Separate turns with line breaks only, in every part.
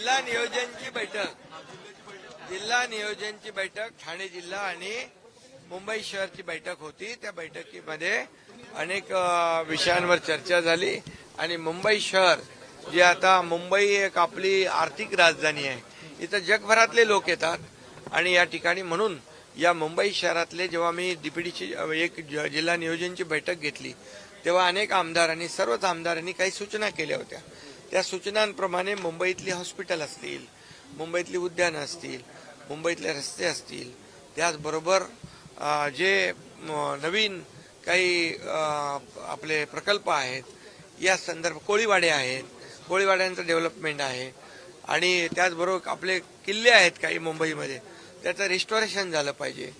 जिल्हा नियोजनची बैठक. जिल्हा नियोजनची बैठक ठाणे जिल्हा आणि मुंबई शहरची बैठक होती. त्या बैठकीमध्ये अनेक विषयांवर चर्चा झाली. आणि मुंबई शहर जे आता मुंबई एक आपली आर्थिक राजधानी आहे. इथं जगभरातले लोक येतात. आणि या ठिकाणी म्हणून या मुंबई शहरातले जेव्हा मी डीपीडीची एक ज- जिल्हा नियोजनची बैठक घेतली तेव्हा अनेक आमदारांनी सर्वच आमदारांनी काही सूचना केल्या होत्या. त्या सूचनांप्रमाणे मुंबईतली हॉस्पिटल असतील मुंबईतली उद्यानं असतील मुंबईतले रस्ते असतील त्याचबरोबर जे नवीन काही आपले प्रकल्प आहेत या संदर्भ कोळीवाडे आहेत कोळीवाड्यांचं डेव्हलपमेंट आहे आणि त्याचबरोबर आपले किल्ले आहेत काही मुंबईमध्ये त्याचं रिस्टोरेशन झालं पाहिजे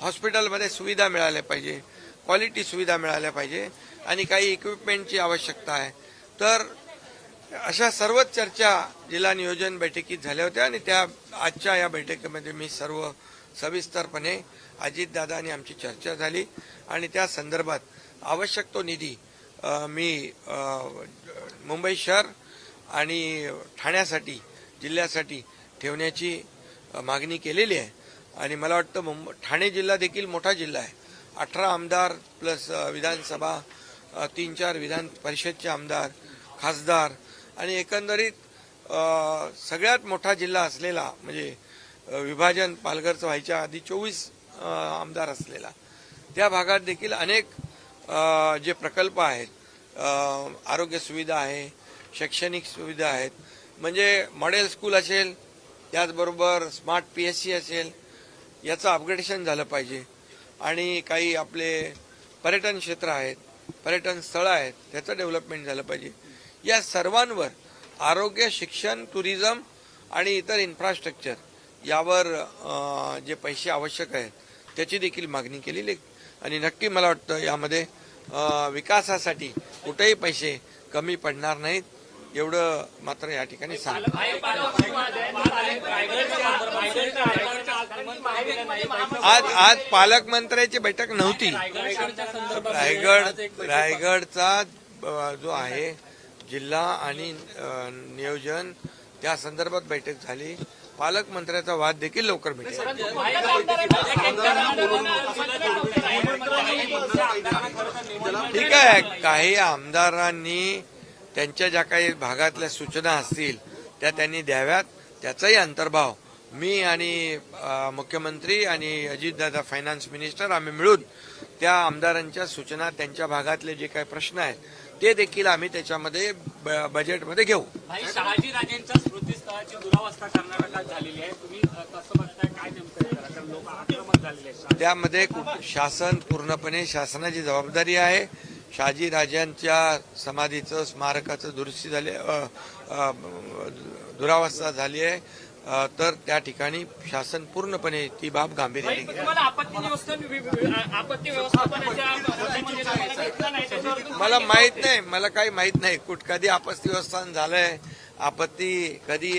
हॉस्पिटलमध्ये सुविधा मिळाल्या पाहिजे क्वालिटी सुविधा मिळाल्या पाहिजे आणि काही इक्विपमेंटची आवश्यकता आहे. तर अशा सर्वच चर्चा जिल्हा नियोजन बैठकीत झाल्या होत्या आणि त्या आजच्या या बैठकीमध्ये मी सर्व सविस्तरपणे अजितदादा आणि आमची चर्चा झाली. आणि त्या संदर्भात आवश्यक तो निधी मी मुंबई शहर आणि ठाण्यासाठी जिल्ह्यासाठी ठेवण्याची मागणी केलेली आहे. आणि मला वाटतं मुंब ठाणे जिल्हा देखील मोठा जिल्हा आहे. अठरा आमदार प्लस विधानसभा तीन चार विधान परिषदचे आमदार खासदार आणि एकंदरीत सगळ्यात मोठा जिल्हा असलेला म्हणजे विभाजन पालघरचं व्हायच्या आधी चोवीस आमदार असलेला. त्या भागात देखील अनेक जे प्रकल्प आहेत आरोग्य सुविधा आहे शैक्षणिक सुविधा आहेत म्हणजे मॉडेल स्कूल असेल त्याचबरोबर स्मार्ट पी एस सी असेल याचं अपग्रेडेशन झालं पाहिजे. आणि काही आपले पर्यटन क्षेत्र आहेत पर्यटन स्थळं आहेत त्याचं डेव्हलपमेंट झालं पाहिजे. या सर्वांवर आरोग्य शिक्षण टुरिझम आणि इतर इन्फ्रास्ट्रक्चर यावर जे पैसे आवश्यक आहेत त्याची देखील मागणी केलेली आहे. आणि नक्की मला वाटतं यामध्ये विकासासाठी कुठेही पैसे कमी पडणार नाहीत. एवढं मात्र या ठिकाणी सांग आज आज पालकमंत्र्याची बैठक नव्हती. रायगड रायगडचा जो आहे जिल्हा आणि नियोजन त्या संदर्भात बैठक झाली. पालकमंत्र्याचा वाद देखील लवकर मिळेल ठीक आहे. काही आमदारांनी त्यांच्या ज्या काही भागातल्या सूचना असतील त्या त्यांनी द्याव्यात. त्याचाही अंतर्भाव मी आणि मुख्यमंत्री आणि अजितदादा फायनान्स मिनिस्टर आम्ही मिळून त्या आमदारांच्या सूचना त्यांच्या भागातले जे काही प्रश्न आहेत ते देखील आम्ही त्याच्यामध्ये बजेटमध्ये घेऊ.
भाई शहाजी राजेंच्या स्मृतीस्थळाची दुरावस्था कर्नाटकात झालेली आहे. तुम्ही कसं बघताय? काय नेमकं करा? कारण लोक आक्रमक झालेले आहेत.
त्यामध्ये शासन पूर्णपणे शासनाची जबाबदारी आहे. शहाजी राजांच्या समाधीचं स्मारकाचं दुरुस्ती झाली दुरावस्था झाली आहे. तर त्या ठिकाणी शासन पूर्णपणे ती बाब गांभीर्याने
आपत्ती व्यवस्थापन
मला माहीत नाही मला काही माहीत नाही. कुठ कधी आपत्ती व्यवस्थान झालंय आपत्ती कधी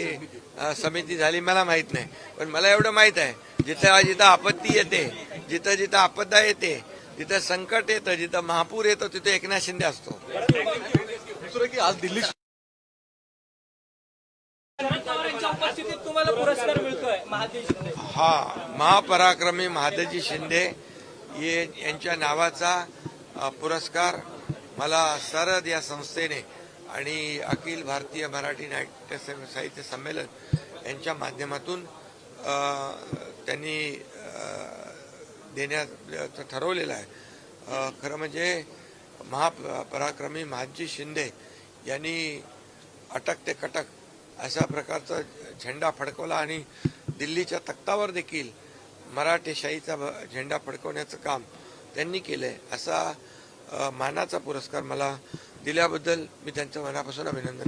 समिती झाली मला माहीत नाही. पण मला एवढं माहीत आहे जिथं जिथं आपत्ती येते जिथं जिथं आपदा येते जिथं संकट येतं जिथं महापूर येतो तिथे एकनाथ शिंदे असतो.
दुसरं की आज दिल्ली
शरद पवार यांच्या उपस्थितीत तुम्हाला पुरस्कार मिळतोय महादेव शिंदे.
हा महापराक्रमी महादजी शिंदे ये यांच्या नावाचा पुरस्कार मला सरद या संस्थेने आणि अखिल भारतीय मराठी नाट्य साहित्य संमेलन यांच्या माध्यमातून त्यांनी देण्याचं ठरवलेलं आहे. खरं म्हणजे महापराक्रमी महाजी शिंदे यांनी अटक ते कटक अशा प्रकारचा झेंडा फडकवला आणि दिल्लीच्या तख्तावर देखील मराठेशाहीचा भ- झेंडा फडकवण्याचं काम त्यांनी केलं आहे असा मानाचा पुरस्कार मला दिल्याबद्दल मी त्यांचं मनापासून अभिनंदन